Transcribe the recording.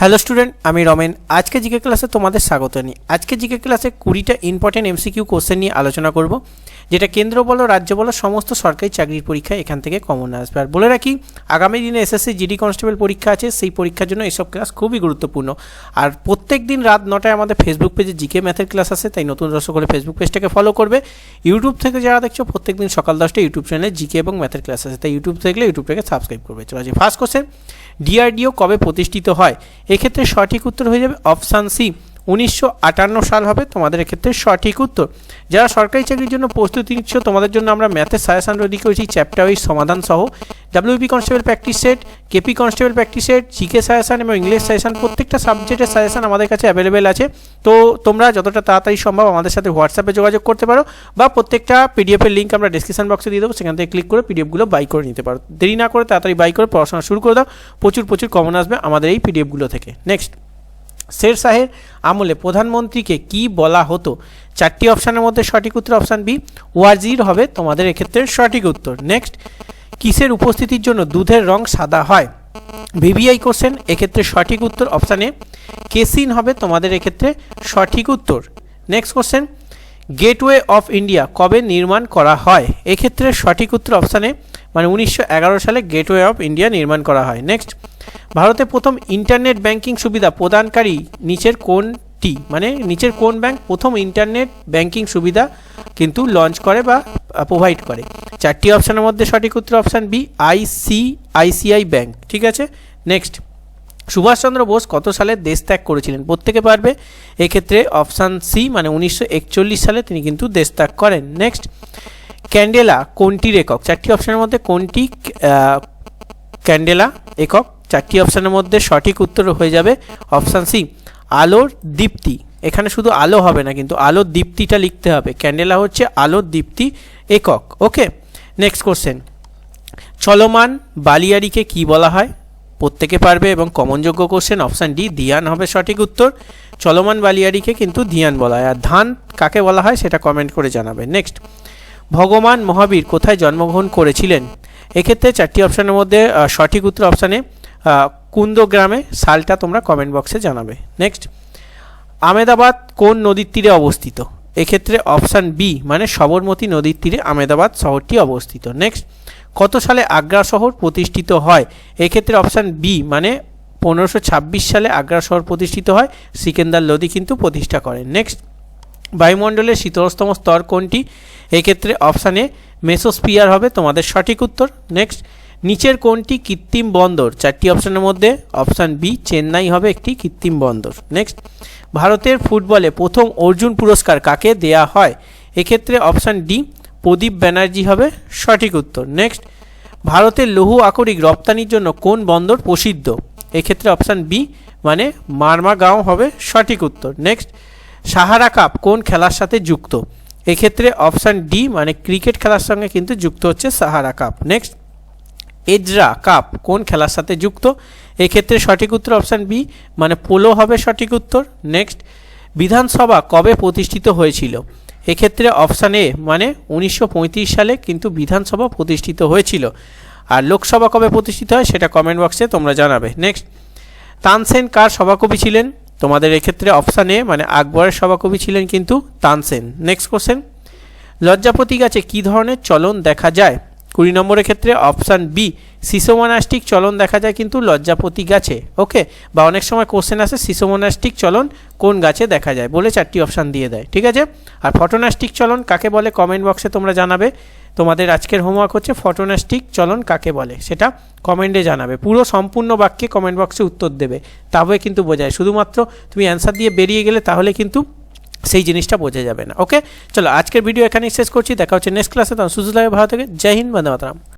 Hello student, আমি রমেন। আজকে GK ক্লাসে তোমাদের স্বাগত নিই আজকে জিকে ক্লাসে কুড়িটা ইম্পর্টেন্ট এমসিকিউ কোশ্চেন নিয়ে আলোচনা করব। যেটা কেন্দ্র বলো, রাজ্য বলো, সমস্ত সরকারি চাকরির পরীক্ষা এখান থেকে কমন আসবে। আর বলে রাখি, আগামী দিনে এসএসসি জিডি কনস্টেবল পরীক্ষা আছে, সেই পরীক্ষার জন্য এসব ক্লাস খুবই গুরুত্বপূর্ণ। আর প্রত্যেক দিন রাত নটায় আমাদের ফেসবুক পেজে জিকে ম্যাথের ক্লাস আছে তাই নতুন করে ফেসবুক পেজটাকে ফলো করবে। ইউটিউব থেকে যারা দেখছ, প্রত্যেক দিন সকাল দশটা ইউটিউব চ্যানেলে জিকে এবং ম্যাথের ক্লাস আছে তাই ইউটিউব থেকে ইউটিউবটাকে সাবস্ক্রাইব করবে। চলো আজকে ফার্স্ট কোশ্চেন ডিআরডিও কবে প্রতিষ্ঠিত হয়? এক্ষেত্রে সঠিক উত্তর হয়ে যাবে অপশান সি উনিশশো আটান্ন সাল হবে তোমাদের এক্ষেত্রে সঠিক উত্তর। যারা সরকারি চাকরির জন্য প্রস্তুতি নিচ্ছ, তোমাদের জন্য আমরা ম্যাথের সাজেশন রেডি করেছি চ্যাপ্টার ওয়াইজ সমাধান সহ। WP constable practice set KP constable practice set GK suggestion এবং ইংলিশ সাজেশন, প্রত্যেকটা সাবজেক্টের সাজেশন আমাদের কাছে অ্যাভেলেবেল আছে। তো তোমরা যতটা তাড়াতাড়ি সম্ভব আমাদের সাথে হোয়াটসঅ্যাপে যোগাযোগ করতে পারো বা প্রত্যেকটা পিডিএফের লিঙ্ক আমরা ডিসক্রিপশন বক্সে দিয়ে দেবো, সেখান থেকে ক্লিক করে পিডিএফগুলো বাই করে নিতে পারো। দেরি না করে তাড়াতাড়ি বাই করে পড়াশোনা শুরু করে দাও, প্রচুর প্রচুর কমন আসবে আমাদের এই পিডিএফগুলো থেকে। নেক্সট শের শাহের আমলে প্রধানমন্ত্রীকে কি বলা হতো? চারটি অপশানের মধ্যে সঠিক উত্তর অপশান বি, ওয়াজির হবে। তোমাদের এক্ষেত্রে সঠিক উত্তর। নেক্সট, কিসের উপস্থিতির জন্য দুধের রং সাদা হয়? ভিভিআই কোশ্চেন, এক্ষেত্রে সঠিক উত্তর অপশানে কেসিন হবে। তোমাদের এক্ষেত্রে সঠিক উত্তর। Next question, gateway of India কবে নির্মাণ করা হয়? এক্ষেত্রে সঠিক উত্তর অপশানে মানে উনিশশো এগারো সালে গেটওয়ে অফ ইন্ডিয়া নির্মাণ করা হয়। নেক্সট ভারতে প্রথম ইন্টারনেট ব্যাংকিং সুবিধা প্রদানকারী নিচের কোনটি? মানে নিচের কোন ব্যাংক প্রথম ইন্টারনেট ব্যাংকিং সুবিধা কিন্তু লঞ্চ করে বা প্রোভাইড করে? চারটি অপশানের মধ্যে সঠিক উত্তর option B IC ICI bank. ঠিক আছে? নেক্সট সুভাষচন্দ্র বোস কত সালে দেশ ত্যাগ করেছিলেন? প্রত্যেকে পারবে? এক্ষেত্রে অপশান সি মানে উনিশশো একচল্লিশ সালে তিনি কিন্তু দেশ ত্যাগ করেন। নেক্সট ক্যান্ডেলা কোনটির একক? চারটি অপশানের মধ্যে কোনটি ক্যান্ডেলা একক? চারটি অপশানের মধ্যে সঠিক উত্তর হয়ে যাবে অপশান সি আলোর দীপ্তি। এখানে শুধু আলো হবে না, কিন্তু আলোর দীপ্তিটা লিখতে হবে। ক্যান্ডেলা হচ্ছে আলোর দীপ্তি একক। ওকে নেক্সট কোশ্চেন চলমান বালিয়ারিকে কি বলা হয়? প্রত্যেকে পারবে এবং কমনযোগ্য কোশ্চেন অপশান ডি ধিয়ান হবে সঠিক উত্তর। চলমান বালিয়ারিকে কিন্তু ধিয়ান বলা হয়। আর ধান কাকে বলা হয় সেটা কমেন্ট করে জানাবে। নেক্সট ভগবান মহাবীর কোথায় জন্মগ্রহণ করেছিলেন? এক্ষেত্রে চারটি অপশানের মধ্যে সঠিক উত্তর অপশানে কুন্দ গ্রামে সালটা তোমরা কমেন্ট বক্সে জানাবে। নেক্সট আমেদাবাদ কোন নদীর তীরে অবস্থিত? এক্ষেত্রে অপশান বি মানে সবরমতী নদীর তীরে আমেদাবাদ শহরটি অবস্থিত। নেক্সট কত সালে আগ্রা শহর প্রতিষ্ঠিত হয়? এক্ষেত্রে অপশান বি মানে পনেরোশো সালে আগ্রা শহর প্রতিষ্ঠিত হয়, সিকেন্দার লোদি কিন্তু প্রতিষ্ঠা করেন। নেক্সট বায়ুমণ্ডলের শীতলতম স্তর কোনটি? এক্ষেত্রে অপশানে মেসোস্পিয়ার হবে, তোমাদের সঠিক উত্তর। নেক্সট নিচের কোনটি কৃত্রিম বন্দর? চারটি অপশানের মধ্যে অপশান বি চেন্নাই হবে একটি কৃত্রিম বন্দর। নেক্সট ভারতের ফুটবলে প্রথম অর্জুন পুরস্কার কাকে দেয়া হয়? এক্ষেত্রে অপশান ডি প্রদীপ ব্যানার্জি হবে, সঠিক উত্তর। নেক্সট ভারতের লৌহ আকরিক রপ্তানির জন্য কোন বন্দর প্রসিদ্ধ? এক্ষেত্রে অপশান বি মানে মারমাগাঁও হবে, সঠিক উত্তর। নেক্সট সাহারা কাপ কোন খেলার সাথে যুক্ত? এক্ষেত্রে অপশান ডি মানে ক্রিকেট খেলার সঙ্গে কিন্তু যুক্ত হচ্ছে Sahara cup. Next, Ezra cup কোন খেলার সাথে যুক্ত? এক্ষেত্রে সঠিক উত্তর অপশান বি মানে পোলো হবে সঠিক উত্তর। নেক্সট, বিধানসভা কবে প্রতিষ্ঠিত হয়েছিল? এক্ষেত্রে অপশান এ মানে উনিশশো পঁয়ত্রিশ সালে কিন্তু বিধানসভা প্রতিষ্ঠিত হয়েছিল। আর লোকসভা কবে প্রতিষ্ঠিত হয় সেটা কমেন্ট বক্সে তোমরা জানাবে। নেক্সট, তানসেন কার সভাকবি ছিলেন? তোমাদের এক্ষেত্রে অপশানে মানে আকবরের সভাকবি ছিলেন কিন্তু তানসেন নেক্সট কোশ্চেন লজ্জাপতি গাছে কী ধরনের চলন দেখা যায়? কুড়ি নম্বরের ক্ষেত্রে অপশান বি সিসোমোনাস্টিক চলন দেখা যায় কিন্তু লজ্জাপতি গাছে। ওকে বা অনেক সময় কোশ্চেন আসে সিসোমোনাস্টিক চলন কোন গাছে দেখা যায় বলে চারটি অপশান দিয়ে দেয়। ঠিক আছে? আর ফটোনাস্টিক চলন কাকে বলে? কমেন্ট বক্সে তোমরা জানাবে। তোমাদের আজকের হোমওয়ার্ক হচ্ছে ফটোনাস্টিক চলন কাকে বলে? সেটা কমেন্টে জানাবে। পুরো সম্পূর্ণ বাক্যে কমেন্ট বক্সে উত্তর দেবে। তবে কিন্তু বোঝায়। শুধুমাত্র তুমি অ্যান্সার দিয়ে বেরিয়ে গেলে তাহলে কিন্তু সেই জিনিসটা বোঝা যাবে না। ওকে চলো, আজকের ভিডিও এখানেই শেষ করছি। দেখা হচ্ছে নেক্সট ক্লাসে তখন সুযোগ ভালো থেকে। জয় হিন্দ, বন্দে মাতরম।